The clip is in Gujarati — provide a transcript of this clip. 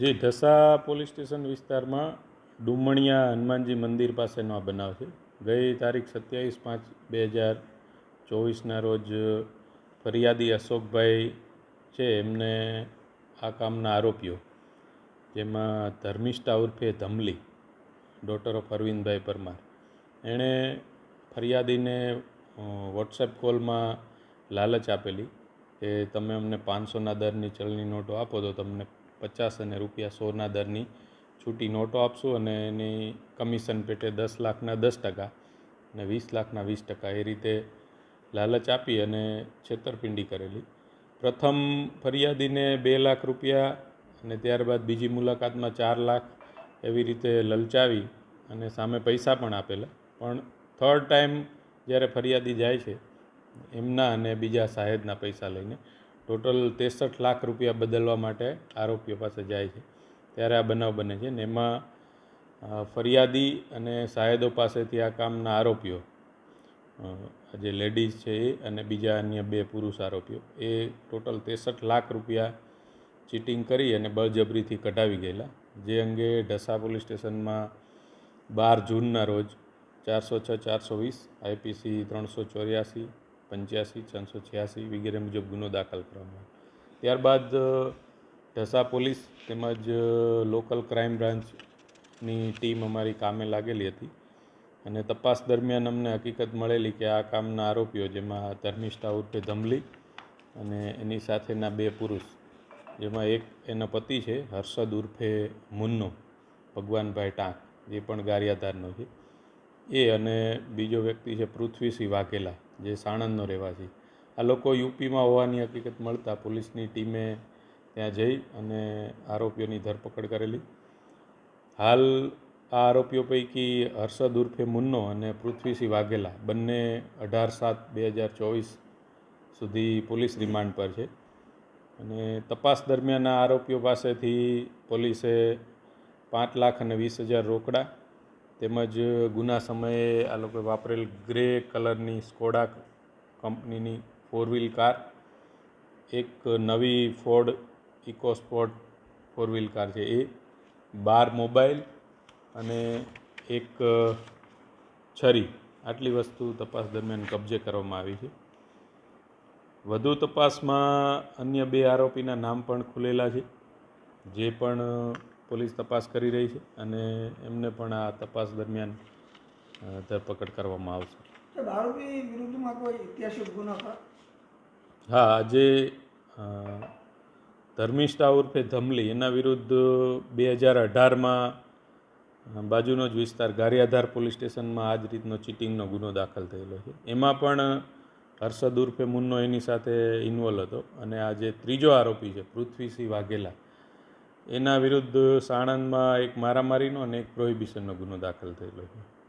જી ઢસા પોલીસ સ્ટેશન વિસ્તારમાં ડુમણિયા હનુમાનજી મંદિર પાસેનો આ બનાવ છે. ગઈ તારીખ સત્યાવીસ પાંચ બે હજાર ચોવીસના રોજ ફરિયાદી અશોકભાઈ છે એમને આ કામના આરોપીઓ, જેમાં ધર્મિષ્ઠા ઉર્ફે ધમલી ડોટર ઓફ અરવિંદભાઈ પરમાર. એણે ફરિયાદીને વોટ્સએપ કોલમાં લાલચ આપેલી કે તમે અમને પાંચસોના દરની ચલણી નોટો આપો તો તમને પચાસ અને રૂપિયા સોના દરની છૂટી નોટો આપશું અને એની કમિશન પેટે દસ લાખના દસ ટકા અને વીસ લાખના વીસ ટકા એ રીતે લાલચ આપી અને છેતરપિંડી કરેલી. પ્રથમ ફરિયાદીને બે લાખ રૂપિયા અને ત્યારબાદ બીજી મુલાકાતમાં ચાર લાખ એવી રીતે લલચાવી અને સામે પૈસા પણ આપેલા. પણ થર્ડ ટાઈમ જ્યારે ફરિયાદી જાય છે, એમના અને બીજા સાહેબના પૈસા લઈને ટોટલ ત્રેસઠ લાખ રૂપિયા બદલવા માટે આરોપીઓ પાસે જાય છે. ત્યારે આ બનાવ બને છે ને એમાં ફરિયાદી અને સાહેદો પાસેથી આ કામના આરોપીઓ જે લેડીઝ છે એ અને બીજા અન્ય બે પુરુષ આરોપીઓ, એ ટોટલ ત્રેસઠ લાખ રૂપિયા ચીટિંગ કરી અને બળજબરીથી કઢાવી ગયેલા. જે અંગે ઢસા પોલીસ સ્ટેશનમાં બાર જૂનના રોજ ચારસો છ ચારસો વીસ, આઈપીસી ત્રણસો ચોર્યાસી પંચ્યાસી, ચારસો છ્યાસી વગેરે મુજબ ગુનો દાખલ કરવામાં ત્યારબાદ ઢસા પોલીસ તેમજ લોકલ ક્રાઇમ બ્રાન્ચની ટીમ અમારી કામે લાગેલી હતી અને તપાસ દરમિયાન અમને હકીકત મળેલી કે આ કામના આરોપીઓ, જેમાં ધર્મિષ્ઠા ઉર્ફે ધમલી અને એની સાથેના બે પુરુષ, જેમાં એક એનો પતિ છે, હર્ષદ ઉર્ફે મુન્નો, ભગવાનભાઈ ટાંક, જે પણ ગારિયાધારનો છે. એ અને બીજો વ્યક્તિ છે, પૃથ્વીસિંહ વાઘેલા. જે સાણંદનો રહેવાસી. આ લોકો યુપીમાં હોવાની હકીકત મળતા પોલીસની ટીમે ત્યાં જઈ અને આરોપીઓની ધરપકડ કરેલી. હાલ આ આરોપીઓ પૈકી હર્ષદ ઉર્ફે મુન્નો અને પૃથ્વીસિંહ વાઘેલા બંને અઢાર સાત બે હજાર ચોવીસ સુધી પોલીસ રિમાન્ડ પર છે. અને તપાસ દરમિયાન આરોપીઓ પાસેથી પોલીસે પાંચ લાખ અને વીસ હજાર રોકડા તેમજ ગુના સમયે આ લોકોએ વાપરેલ ગ્રે કલરની સ્કોડા કંપનીની ફોર વ્હીલ કાર, એક નવી Ford EcoSport four wheel car છે. એ બાર મોબાઈલ અને એક છરી. આટલી વસ્તુ તપાસ દરમિયાન કબજે કરવામાં આવી છે. વધુ તપાસમાં અન્ય બે આરોપીના નામ પણ ખુલેલા છે. જે પણ પોલીસ તપાસ કરી રહી છે અને એમને પણ આ તપાસ દરમિયાન ધરપકડ કરવામાં આવશે. સાહેબ વિરુદ્ધમાં કોઈ ઐતિહાસિક ગુનો હા આજે ધર્મિષ્ઠા ઉર્ફે ધમલી એના વિરુદ્ધ બે હજાર અઢારમાં બાજુનો જ વિસ્તાર ગારિયાધાર પોલીસ સ્ટેશનમાં આ જ રીતનો ચીટિંગનો ગુનો દાખલ થયેલો છે. એમાં પણ હર્ષદ ઉર્ફે મુન્નો એની સાથે ઇન્વોલ્વ હતો અને આ જે ત્રીજો આરોપી છે પૃથ્વીસિંહ વાઘેલા એના વિરુદ્ધ સાણંદમાં એક મારામારીનો અને એક પ્રોહિબિશનનો ગુનો દાખલ થયેલો છે.